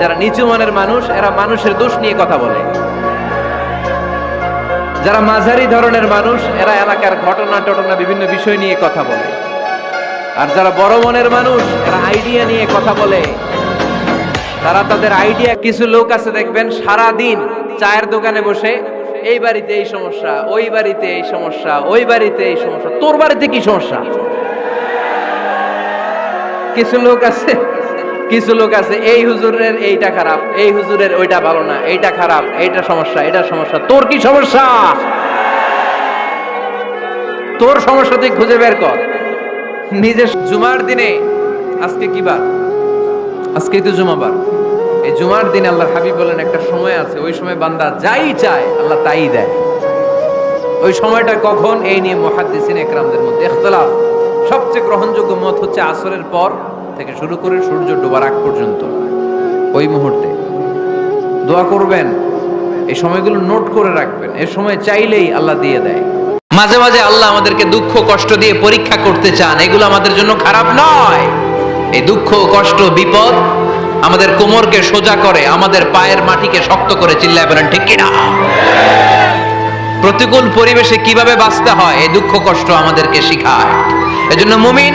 যারা নিচু মনের মানুষ, এরা মানুষের দোষ নিয়ে কথা বলে। যারা মাঝারি ধরনের মানুষ, এরা এলাকার ঘটনা টটনা বিভিন্ন বিষয় নিয়ে কথা বলে। আর যারা বড় মনের মানুষ, এরা আইডিয়া নিয়ে কথা বলে। তারা তাদের আইডিয়া কিছু লোক আছে, দেখবেন সারা দিন চায়ের দোকানে বসে, এই বাড়িতে এই সমস্যা, ওই বাড়িতে এই সমস্যা, ওই বাড়িতে এই সমস্যা, তোর বাড়িতে কি সমস্যা? কিছু লোক আছে কিছু লোক আছে, এই হুজুরের এইটা খারাপ, এই হুজুরের ওইটা ভালো না, এইটা খারাপ, এইটা সমস্যা এটা সমস্যা, তোর কি সমস্যা? তোর সমস্যা তুই খুঁজে বের কর। নিজে জুমার দিনে, আজকে কি বার? আজকেই তো জুমাবার। এই জুমার দিনে আল্লাহর হাবিব বলেন, একটা সময় আছে, ওই সময় বান্দা যাই চায়, আল্লাহ তাই দেয়। ওই সময়টা কখন? এই নিয়ে মহাদ্দিসিন একরামদের মধ্যে। ইখতলাফ। সবচেয়ে গ্রহণযোগ্য মত হচ্ছে আসরের পর থেকে শুরু করে সূর্য ডোবার আগ পর্যন্ত। ওই মুহূর্তে দোয়া করবেন, এই সময়গুলো নোট করে রাখবেন, এ সময় চাইলেই আল্লাহ দিয়ে দেয়। মাঝে মাঝে আল্লাহ আমাদেরকে দুঃখ কষ্ট দিয়ে পরীক্ষা করতে চান, এগুলো আমাদের জন্য খারাপ নয়। এই দুঃখ কষ্ট, বিপদ আমাদের কোমরকে সোজা করে, আমাদের পায়ের মাটিকে শক্ত করে চিল্লায় বলেন, ঠিক কিনা? প্রতিকূল পরিবেশে কীভাবে বাঁচতে হয়, এই দুঃখ কষ্ট আমাদেরকে শিখায়। এজন্য মুমিন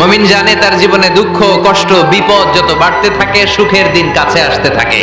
মুমিন জানে তার জীবনে দুঃখ, কষ্ট, বিপদ যত বাড়তে থাকে, সুখের দিন কাছে আসতে থাকে।